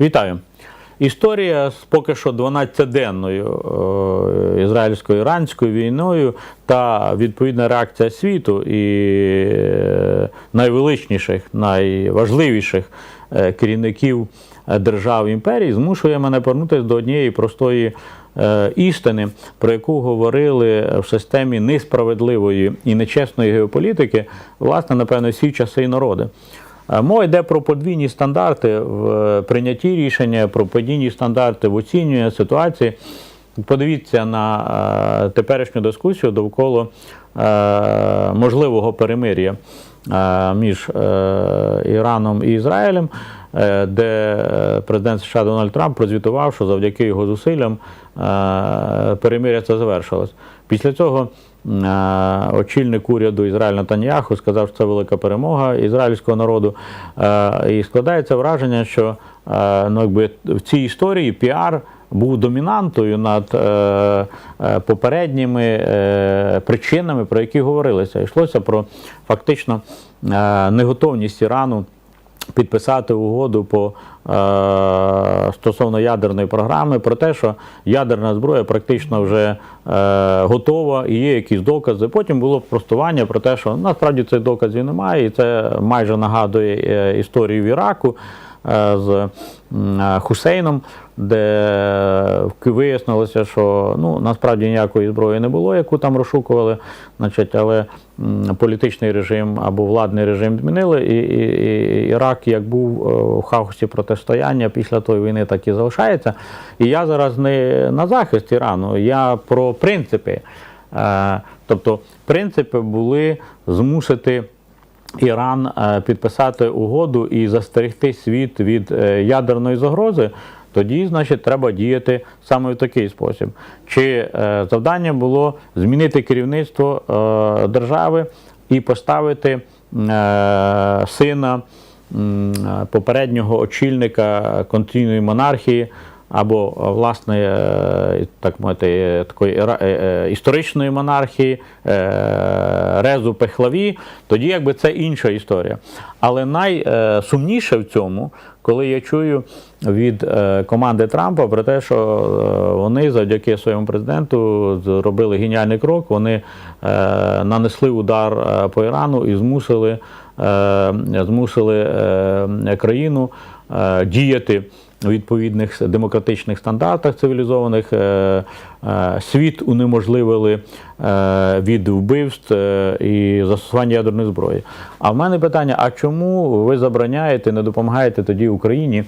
Вітаю. Історія з поки що 12-денною е, ізраїльсько-іранською війною та відповідна реакція світу і е, найвеличніших, найважливіших е, керівників держав імперії змушує мене повернутися до однієї простої істини, про яку говорили в системі несправедливої і нечесної геополітики, власне, напевно, всі часи і народи. Е, Мова йде про подвійні стандарти в е, прийнятті рішення, про подвійні стандарти в оцінюванні ситуації. Подивіться на е, теперішню дискусію довкола можливого перемир'я між Іраном і Ізраїлем, де президент США Дональд Трамп прозвітував, що завдяки його зусиллям перемир'я це завершилось. Після цього очільник уряду Ізраїль Натаньяху сказав, що це велика перемога ізраїльського народу. Е, І складається враження, що е, ну, якби в цій історії піар був домінантою над е, е, попередніми е, причинами, про які говорилося. Йшлося про фактично е, неготовність Ірану підписати угоду по е, стосовно ядерної програми про те, що ядерна зброя практично вже е, готова і є якісь докази. Потім було простування про те, що насправді цих доказів немає, і це майже нагадує е, історію в Іраку. е, З е, Хусейном, де вияснилося, що ну насправді ніякої зброї не було, яку там розшукували, значить, але політичний режим або владний режим змінили, і, і, і Ірак, як був е, у хаосі протистояння після тої війни, так і залишається. І я зараз не на захист Ірану, я про принципи. Е, Тобто, принципи були змусити. Іран е, підписати угоду і застерегти світ від е, ядерної загрози, тоді, значить, треба діяти саме в такий спосіб. Чи е, завдання було змінити керівництво держави і поставити сина попереднього очільника конституційної монархії або е, власне е, так мовити, е, такої історичної монархії Резу Пехлаві, тоді якби це інша історія. Але найсумніше в цьому, коли я чую від команди Трампа про те, що вони завдяки своєму президенту зробили геніальний крок, вони нанесли удар по Ірану і змусили, змусили країну діяти у відповідних демократичних стандартах цивілізованих. Е, е, Світ унеможливили е, від вбивств і застосування ядерної зброї. А в мене питання: а чому ви забороняєте, не допомагаєте тоді Україні?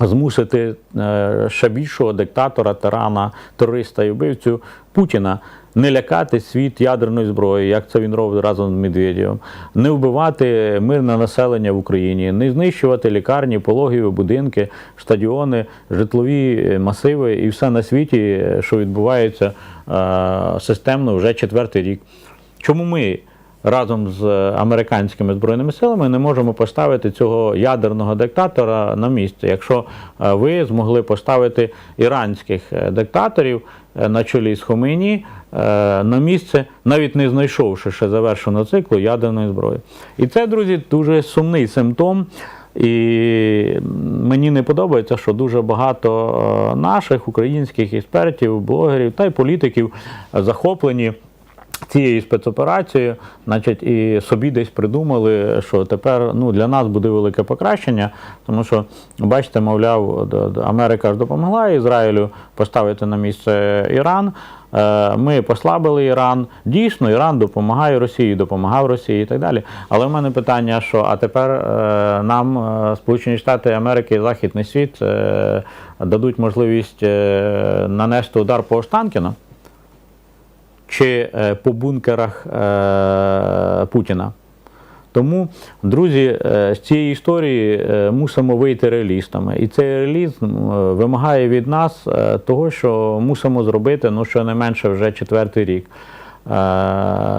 Змусити е, ще більшого диктатора, тирана, терориста і вбивцю Путіна не лякати світ ядерної зброї, як це він робить разом з Медведєвим, не вбивати мирне населення в Україні, не знищувати лікарні, пологові будинки, стадіони, житлові е, масиви і все на світі, е, що відбувається системно вже четвертий рік. Чому ми? Разом з американськими збройними силами не можемо поставити цього ядерного диктатора на місце. Якщо е, ви змогли поставити іранських е, диктаторів е, на чолі з Хомейні е, на місце, навіть не знайшовши ще завершеного циклу ядерної зброї. І це, друзі, дуже сумний симптом. І мені не подобається, що дуже багато наших українських експертів, блогерів та й політиків захоплені цією спецоперацією, значить, і собі десь придумали, що тепер ну, для нас буде велике покращення, тому що, бачите, мовляв, Америка ж допомогла Ізраїлю поставити на місце Іран. Е, Ми послабили Іран. Дійсно, Іран допомагає Росії, допомагав Росії і так далі. Але в мене питання, що а тепер е, нам е, Сполучені Штати Америки і Західний світ дадуть можливість нанести удар по Останкіну чи е, по бункерах е, Путіна. Тому, друзі, е, з цієї історії мусимо вийти реалістами. І цей реалізм вимагає від нас того, що мусимо зробити ну, щонайменше вже четвертий рік.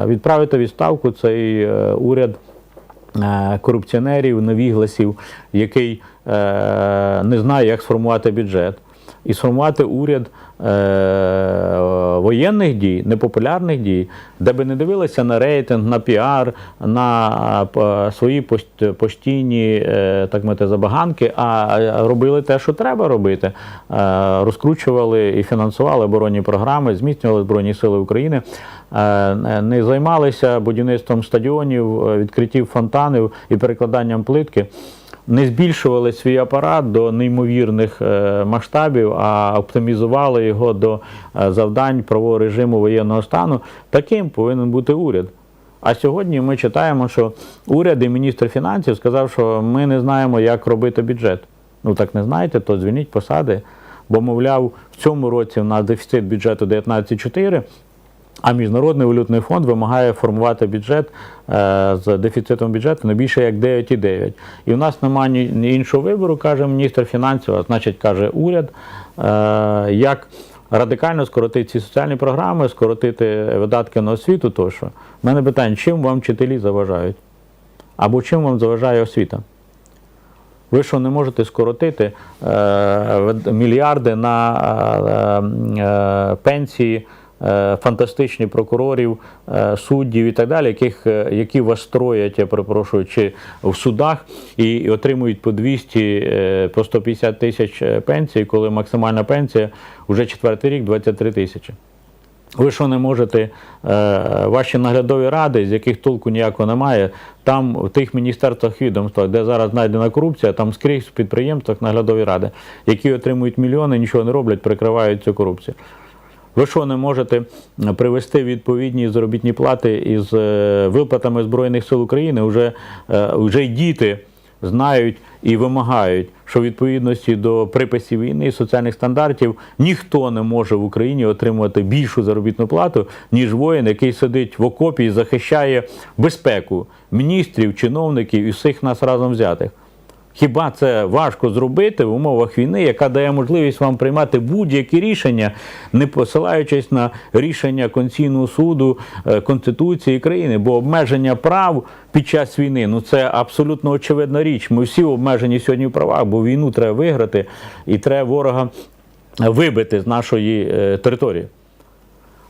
Відправити відставку цей уряд корупціонерів, невігласів, який не знає, як сформувати бюджет. І сформувати уряд е, воєнних дій, непопулярних дій, де би не дивилися на рейтинг, на піар, на е, свої постійні е, так мати, забаганки, а е, робили те, що треба робити. Розкручували і фінансували оборонні програми, зміцнювали Збройні Сили України, не займалися будівництвом стадіонів, відкриттів фонтанів і перекладанням плитки не збільшували свій апарат до неймовірних е, масштабів, а оптимізували його до е, завдань правового режиму воєнного стану. Таким повинен бути уряд. А сьогодні ми читаємо, що уряд і міністр фінансів сказав, що ми не знаємо, як робити бюджет. Ну так не знаєте, то звільніть посади. Бо, мовляв, в цьому році в нас дефіцит бюджету 19,4, а Міжнародний валютний фонд вимагає формувати бюджет е, з дефіцитом бюджету не більше як 9,9. І в нас немає іншого вибору, каже міністр фінансів, а значить каже уряд, е, як радикально скоротити ці соціальні програми, скоротити видатки на освіту. Тощо. У мене питання, чим вам вчителі заважають? Або чим вам заважає освіта? Ви що не можете скоротити е, мільярди на пенсії фантастичні прокурорів, е, суддів і так далі, яких, е, які вас строять, я перепрошую, чи в судах і, отримують по 200, е, по 150 тисяч е, пенсій, коли максимальна пенсія вже четвертий рік 23 тисячі. Ви що не можете, е, ваші наглядові ради, з яких толку ніякого немає, там в тих міністерствах відомствах, де зараз знайдена корупція, там скрізь в підприємствах наглядові ради, які отримують мільйони, нічого не роблять, прикривають цю корупцію. Ви що не можете привести відповідні заробітні плати із е, виплатами Збройних сил України? Е, вже й діти знають і вимагають, що в відповідності до приписів війни і соціальних стандартів ніхто не може в Україні отримувати більшу заробітну плату, ніж воїн, який сидить в окопі і захищає безпеку міністрів, чиновників і всіх нас разом взятих. Хіба це важко зробити в умовах війни, яка дає можливість вам приймати будь-які рішення, не посилаючись на рішення Конституційного суду е, Конституції країни? Бо обмеження прав під час війни ну це абсолютно очевидна річ. Ми всі обмежені сьогодні в правах, бо війну треба виграти і треба ворога вибити з нашої е, території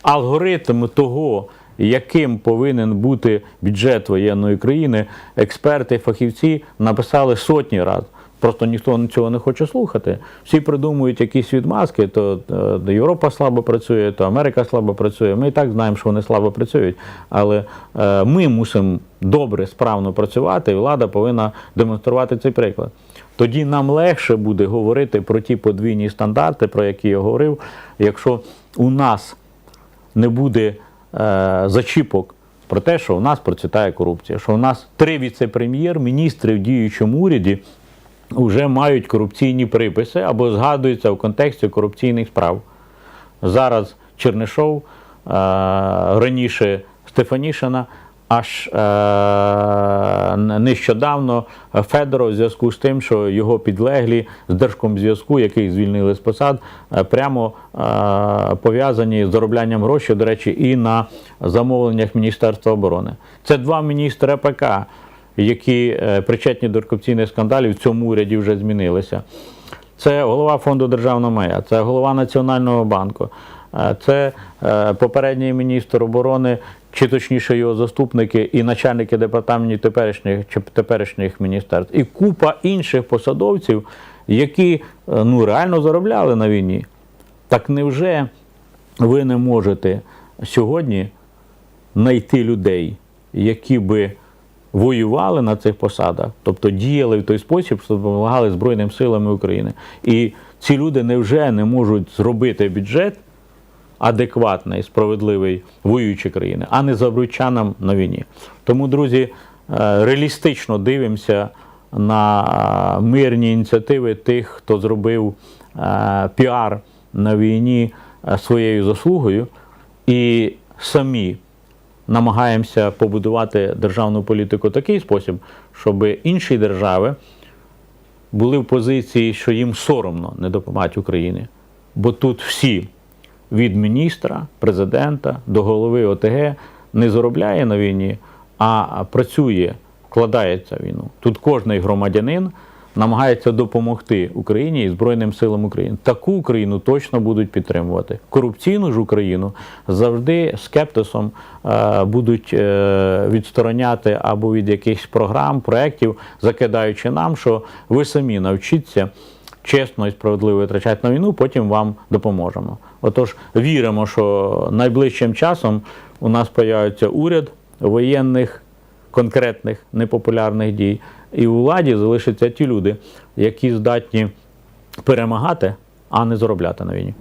алгоритм того, яким повинен бути бюджет воєнної країни, експерти, фахівці написали сотні разів. Просто ніхто цього не хоче слухати. Всі придумують якісь відмазки, то е, Європа слабо працює, то Америка слабо працює. Ми і так знаємо, що вони слабо працюють. Але е, ми мусимо добре, справно працювати, і влада повинна демонструвати цей приклад. Тоді нам легше буде говорити про ті подвійні стандарти, про які я говорив, якщо у нас не буде зачіпок про те, що у нас процвітає корупція, що у нас три віце-прем'єр-міністри в діючому уряді вже мають корупційні приписи або згадуються в контексті корупційних справ. Зараз Чернишов, е, раніше Стефанішина, аж е, нещодавно Федоров в зв'язку з тим, що його підлеглі з Держкомзв'язку, яких звільнили з посад, е, прямо е, пов'язані з зароблянням грошей, до речі, і на замовленнях Міністерства оборони. Це два міністри ПК, які е, причетні до корупційних скандалів в цьому уряді вже змінилися. Це голова фонду державного майна, це голова Національного банку, е, це попередній міністр оборони, чи точніше його заступники і начальники департаментів теперішніх чи теперішніх міністерств, і купа інших посадовців, які е, ну, реально заробляли на війні. Так невже ви не можете сьогодні знайти людей, які би воювали на цих посадах, тобто діяли в той спосіб, що допомагали Збройним силам України. І ці люди невже не можуть зробити бюджет адекватний, справедливий воюючі країни, а не забручанам на війні. Тому, друзі, е, реалістично дивимося на е, мирні ініціативи тих, хто зробив е, піар на війні своєю заслугою, і самі намагаємося побудувати державну політику в такий спосіб, щоб інші держави були в позиції, що їм соромно не допомагати Україні. Бо тут всі, від міністра, президента до голови ОТГ, не заробляє на війні, а працює, вкладається в війну. Тут кожний громадянин намагається допомогти Україні і Збройним силам України. Таку Україну точно будуть підтримувати. Корупційну ж Україну завжди скептисом е, будуть е, відстороняти або від якихось програм, проєктів, закидаючи нам, що ви самі навчіться чесно і справедливо витрачати на війну, потім вам допоможемо. Отож, віримо, що найближчим часом у нас появиться уряд воєнних, конкретних непопулярних дій, і у владі залишаться ті люди, які здатні перемагати, а не заробляти на війні.